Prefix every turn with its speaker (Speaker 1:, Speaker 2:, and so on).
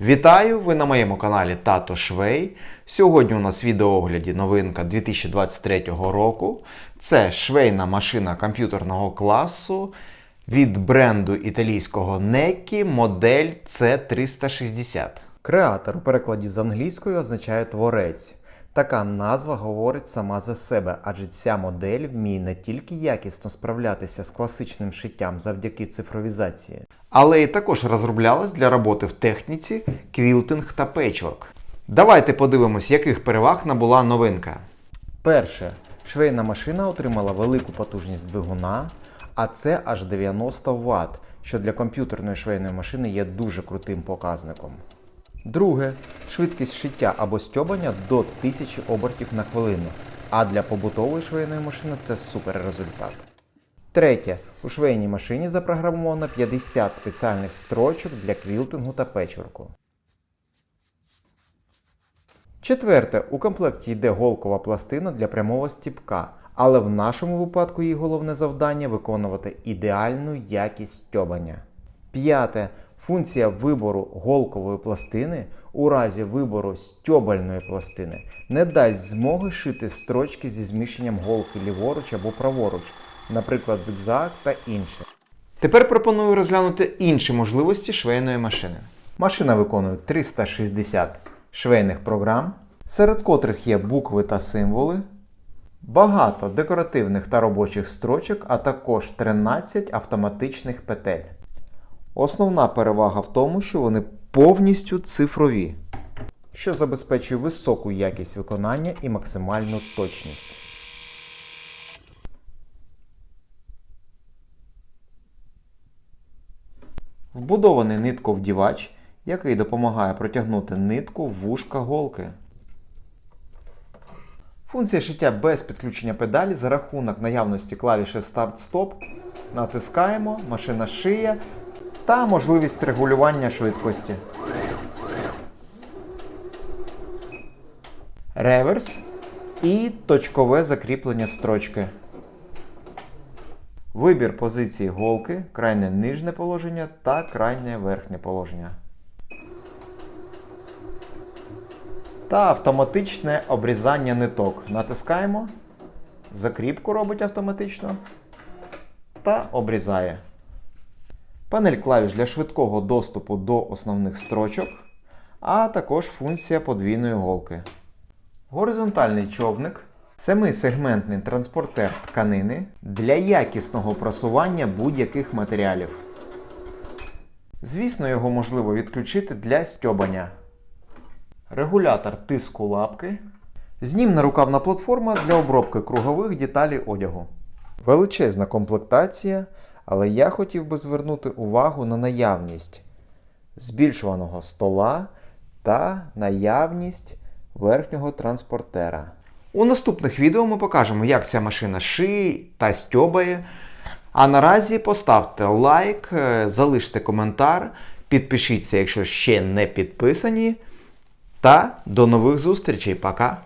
Speaker 1: Вітаю! Ви на моєму каналі Тато Швей. Сьогодні у нас в відеоогляді новинка 2023 року. Це швейна машина комп'ютерного класу від бренду італійського Necchi модель C360. Креатор у перекладі з англійської означає творець. Така назва говорить сама за себе, адже ця модель вміє не тільки якісно справлятися з класичним шиттям завдяки цифровізації, але і також розроблялась для роботи в техніці, квілтинг та пейчворк. Давайте подивимось, яких переваг набула новинка. Перше, швейна машина отримала велику потужність двигуна, а це аж 90 Вт, що для комп'ютерної швейної машини є дуже крутим показником. Друге, швидкість шиття або стьобання до 1000 обертів на хвилину, а для побутової швейної машини це супер результат. Третє, у швейній машині запрограмовано 50 спеціальних строчок для квілтингу та печворку. Четверте, у комплекті йде голкова пластина для прямого стіпка, але в нашому випадку її головне завдання виконувати ідеальну якість стьобання. П'яте. Функція вибору голкової пластини у разі вибору стьобальної пластини не дасть змоги шити строчки зі зміщенням голки ліворуч або праворуч, наприклад, зигзаг та інше. Тепер пропоную розглянути інші можливості швейної машини. Машина виконує 360 швейних програм, серед котрих є букви та символи, багато декоративних та робочих строчок, а також 13 автоматичних петель. Основна перевага в тому, що вони повністю цифрові, що забезпечує високу якість виконання і максимальну точність. Вбудований нитковдівач, який допомагає протягнути нитку в вушка голки. Функція шиття без підключення педалі за рахунок наявності клавіші Старт-Стоп. Натискаємо, машина шиє та можливість регулювання швидкості. Реверс і точкове закріплення строчки. Вибір позиції голки, крайнє нижнє положення та крайнє верхнє положення. Та автоматичне обрізання ниток. Натискаємо. Закріпку робить автоматично та обрізає. Панель клавіш для швидкого доступу до основних строчок, а також функція подвійної голки. Горизонтальний човник, семисегментний транспортер тканини для якісного просування будь-яких матеріалів. Звісно, його можливо відключити для стьобання. Регулятор тиску лапки. Знімна рукавна платформа для обробки кругових деталей одягу. Величезна комплектація, але я хотів би звернути увагу на наявність збільшуваного стола та наявність верхнього транспортера. У наступних відео ми покажемо, як ця машина шиє та стьобає. А наразі поставте лайк, е, залиште коментар, підпишіться, якщо ще не підписані. Та до нових зустрічей. Пока!